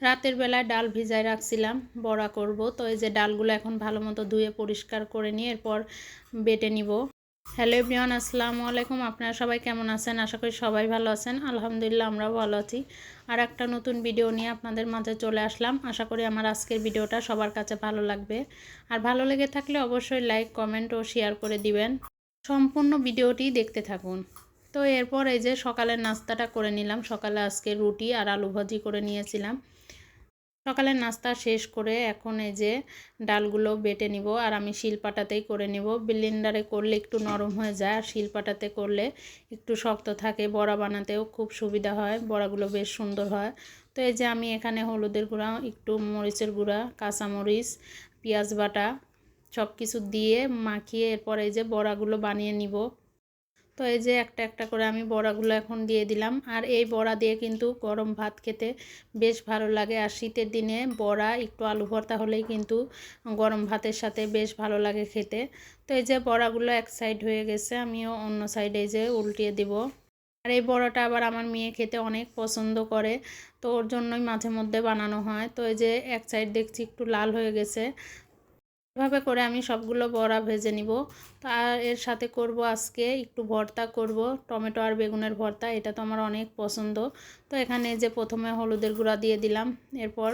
রাতের বেলায় ডাল ভিজায় রাখছিলাম, বড়া করব। তো এই যে ডালগুলো এখন ভালো মতো ধুয়ে পরিষ্কার করে নিয়ে এরপর বেটে নিব। হ্যালো এভরিওয়ান, আসসালামু আলাইকুম। আপনারা সবাই কেমন আছেন? আশা করি সবাই ভালো আছেন। আলহামদুলিল্লাহ, আমরাও ভালো আছি। আর একটা নতুন ভিডিও নিয়ে আপনাদের মাঝে চলে আসলাম। আশা করি আমার আজকের ভিডিওটা সবার কাছে ভালো লাগবে। আর ভালো লেগে থাকলে অবশ্যই লাইক, কমেন্ট ও শেয়ার করে দিবেন। সম্পূর্ণ ভিডিওটি দেখতে থাকুন। তো এরপর এই যে সকালের নাস্তাটা করে নিলাম। সকালে আজকে রুটি আর আলু ভাজি করে নিয়েছিলাম। সকালের নাস্তা শেষ করে এখন এই যে ডালগুলো বেটে নিব আর আমি শিলপাটাতেই করে নিব। ব্লেন্ডারে করলে একটু নরম হয়ে যায় আর শিলপাটাতে করলে একটু শক্ত থাকে। বড়া বানাতেও খুব সুবিধা হয়। বড়াগুলো বেশ সুন্দর হয়। তো এই যে আমি এখানে হলুদের গুঁড়া, একটু মরিচের গুঁড়া, কাঁচামরিচ, পেঁয়াজ বাটা সব কিছু দিয়ে মাখিয়ে এরপর এই যে বড়াগুলো বানিয়ে নিব। তো এই যে একটা একটা করে আমি বড়াগুলো এখন দিয়ে দিলাম। আর এই বড়া দিয়ে কিন্তু গরম ভাত খেতে বেশ ভালো লাগে। আর শীতের দিনে বড়া, একটু আলু ভর্তা হলেই কিন্তু গরম ভাতের সাথে বেশ ভালো লাগে খেতে। তো এই যে বড়াগুলো এক সাইড হয়ে গেছে, আমিও অন্য সাইডে যে উল্টিয়ে দিব। আর এই বড়াটা আবার আমার মেয়ে খেতে অনেক পছন্দ করে, তো ওর জন্যই মাঝে মধ্যে বানানো হয়। তো এই যে এক সাইড দেখছি একটু লাল হয়ে গেছে এভাবে করে আমি সবগুলো বড়া ভেজে নিব। তা এর সাথে করব আজকে একটু ভর্তা করব, টমেটো আর বেগুনের ভর্তা, এটা তো আমার অনেক পছন্দ। তো এখানে যে প্রথমে হলুদের গুঁড়া দিয়ে দিলাম, এরপর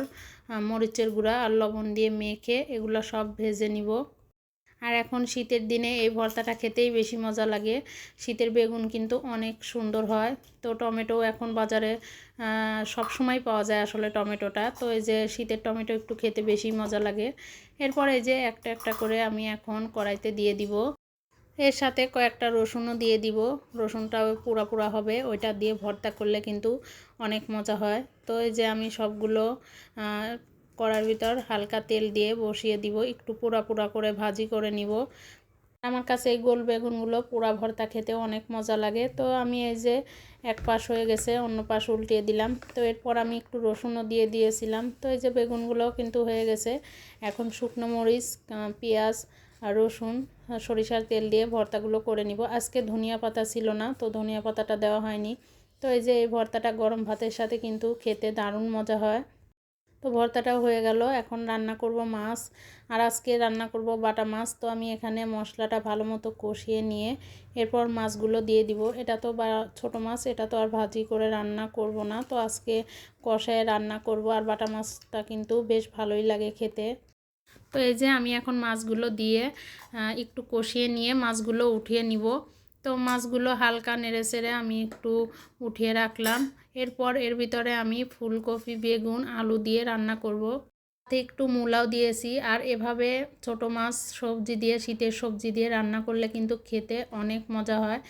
মরিচের গুঁড়া আর লবণ দিয়ে মেখে এগুলো সব ভেজে নিব। আর এখন শীতের দিনে এই ভর্তাটা খেতেই বেশি মজা লাগে। শীতের বেগুন কিন্তু অনেক সুন্দর হয়। তো টমেটো এখন বাজারে সব সময় পাওয়া যায় আসলে টমেটোটা। তো এই যে শীতের টমেটো একটু খেতে বেশি মজা লাগে। এরপর এই যে একটা একটা করে আমি এখন কড়াইতে দিয়ে দিব। এর সাথে কয়েকটা রসুনও দিয়ে দিব। রসুনটাও পুরা পুরা হবে। ওইটা দিয়ে ভর্তা করলে কিন্তু অনেক মজা হয়। তো এই যে আমি সবগুলো কড়ার ভিতর হালকা তেল দিয়ে বসিয়ে দিব। একটু পোড়া পোড়া করে ভাজি করে নিব। আমার কাছে এই গোল বেগুনগুলো পোড়া ভর্তা খেতে অনেক মজা লাগে। তো আমি এই যে এক পাশ হয়ে গেছে, অন্য পাশ উল্টিয়ে দিলাম। তো এরপর আমি একটু রসুনও দিয়ে দিয়েছিলাম। তো এই যে বেগুনগুলো কিন্তু হয়ে গেছে। এখন শুকনো মরিচ পেঁয়াজ আর রসুন সরিষার তেল দিয়ে ভর্তাগুলো করে নিব। আজকে ধনিয়া পাতা ছিল না, তো ধনিয়া পাতাটা দেওয়া হয়নি। তো এই যে এই ভর্তাটা গরম ভাতের সাথে কিন্তু খেতে দারুণ মজা হয়। তো ভর্তাটাও হয়ে গেল। এখন রান্না করব মাছ। আর আজকে রান্না করব বাটা মাছ। তো আমি এখানে মশলাটা ভালো মতো কষিয়ে নিয়ে এরপর মাছগুলো দিয়ে দিব। এটা তো বা, ছোটো মাছ, এটা তো আর ভাজি করে রান্না করব না। তো আজকে কষায় রান্না করব। আর বাটা মাছটা কিন্তু বেশ ভালোই লাগে খেতে। তো এই যে আমি এখন মাছগুলো দিয়ে একটু কষিয়ে নিয়ে মাছগুলো উঠিয়ে নিব। তো মাছগুলো হালকা নেড়ে চেড়ে আমি একটু উঠিয়ে রাখলাম। এরপর এর ভিতরে আমি ফুলকপি, বেগুন, আলু দিয়ে রান্না করব। তাতে একটু মূলাও দিয়েছি আর এভাবে ছোট মাছ সবজি দিয়ে, শীতের সবজি দিয়ে রান্না করলে কিন্তু খেতে অনেক মজা হয়।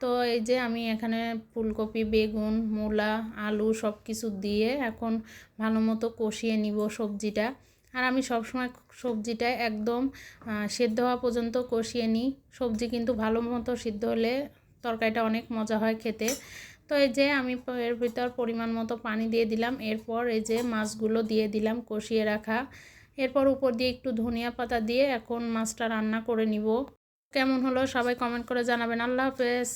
তো এই যে আমি এখানে ফুলকপি, বেগুন, মূলা, আলু সব কিছু দিয়ে এখন ভালো মতো কষিয়ে নিব সবজিটা। আর আমি সবসময় সবজিটা একদম সেদ্ধ হওয়া পর্যন্ত কষিয়ে নিই। সবজি কিন্তু ভালো মতো সিদ্ধ হলে তরকারিটা অনেক মজা হয় খেতে। তো এই যে আমি এর ভিতর পরিমাণ মতো পানি দিয়ে দিলাম। এরপর এই যে মাছগুলো দিয়ে দিলাম কষিয়ে রাখা। এরপর উপর দিয়ে একটু ধনিয়া পাতা দিয়ে এখন মাছটা রান্না করে নিব। কেমন হলো সবাই কমেন্ট করে জানাবেন। আল্লাহ হাফেজ।